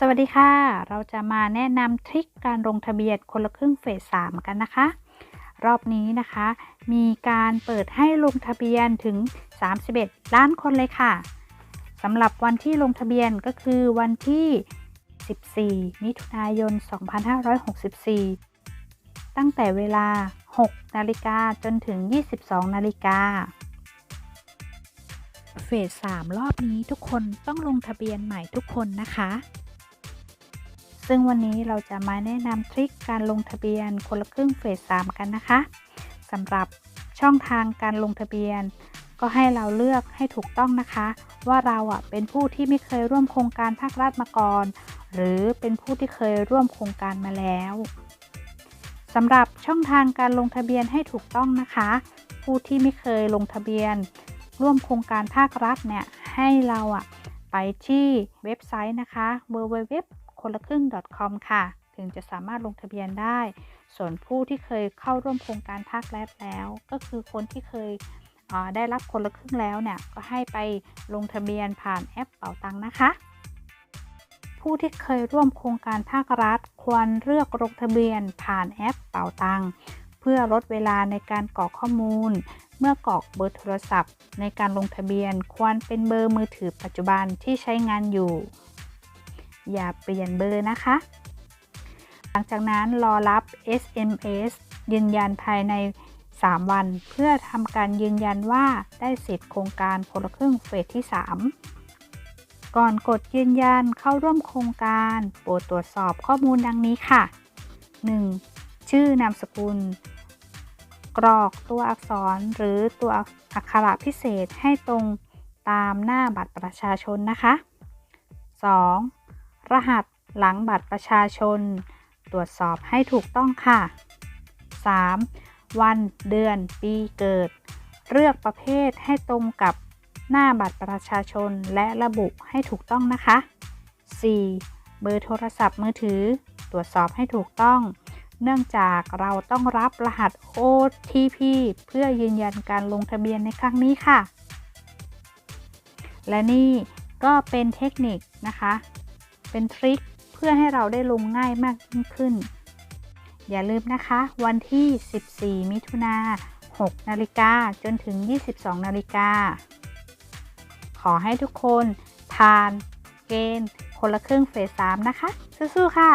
สวัสดีค่ะ เราจะมาแนะนำทริคการลงทะเบียนคนละครึ่งเฟส 3 กันนะคะ รอบนี้นะคะ มีการเปิดให้ลงทะเบียนถึง 31 ล้านคนเลยค่ะสำหรับวันที่ลงทะเบียนก็คือวันที่ 14 มิถุนายน 2564 ตั้งแต่เวลา 6 นาฬิกาจนถึง 22 นาฬิกาเฟส 3 รอบนี้ทุกคนต้องลงทะเบียนใหม่ทุกคนนะคะ ซึ่งวันนี้เราจะมาแนะนำทริคการลงทะเบียนคนละครึ่งเฟส3กันนะคะสำหรับช่องทางการลงทะเบียน ก็ให้เราเลือกให้ถูกต้องนะคะ ว่าเราอะเป็นผู้ที่ไม่เคยร่วมโครงการภาครัฐมาก่อน หรือเป็นผู้ที่เคยร่วมโครงการมาแล้วสำหรับช่องทางการลงทะเบียนให้ถูกต้องนะคะ ผู้ที่ไม่เคยลงทะเบียน ร่วมโครงการภาครัฐเนี่ยให้เราอะไปที่เว็บไซต์นะคะ www คนละครึ่ง .com ค่ะ ถึงจะสามารถลงทะเบียนได้ ส่วนผู้ที่เคยเข้าร่วมโครงการภาครัฐแล้ว ก็คือคนที่เคยได้รับคนละครึ่งแล้วเนี่ย ก็ให้ไปลงทะเบียนผ่านแอปเป่าตังนะคะ ผู้ที่เคยร่วมโครงการภาครัฐ ควรเลือกลงทะเบียนผ่านแอปเป่าตังเพื่อลดเวลาในการกรอกข้อมูล เมื่อกรอกเบอร์โทรศัพท์ ในการลงทะเบียนควรเป็นเบอร์มือถือปัจจุบันที่ใช้งานอยู่ อย่าเปลี่ยนเบอร์นะคะ หลังจากนั้นรอรับ SMS ยืนยันภายใน 3 วัน เพื่อทำการยืนยันว่าได้สิทธิ์โครงการคนละครึ่งเฟสที่ 3 ก่อนกดยืนยันเข้าร่วมโครงการโปรดตรวจสอบข้อมูลดังนี้ค่ะ 1. ชื่อนามสกุล กรอกตัวอักษรหรือตัวอักขระพิเศษให้ตรงตามหน้าบัตรประชาชนนะคะ 2. รหัสหลังบัตรประชาชน ตรวจสอบให้ถูกต้องค่ะ 3. วันเดือนปีเกิด เลือกประเภทให้ตรงกับหน้าบัตรประชาชนและระบุให้ถูกต้องนะคะ 4. เบอร์โทรศัพท์มือถือ ตรวจสอบให้ถูกต้อง เนื่องจากเราต้องรับรหัส OTP เพื่อยืนยันการลงทะเบียนในครั้งนี้ค่ะ และนี่ก็เป็นเทคนิคนะคะ เป็นทริคเพื่อให้เราได้ลงง่ายมากยิ่งขึ้น อย่าลืมนะคะ วันที่ 14 มิถุนา6นาฬิกาจนถึง 22นาฬิกา ขอให้ทุกคนผ่านเกณฑ์คนละครึ่งเฟส3นะคะ สู้ๆค่ะ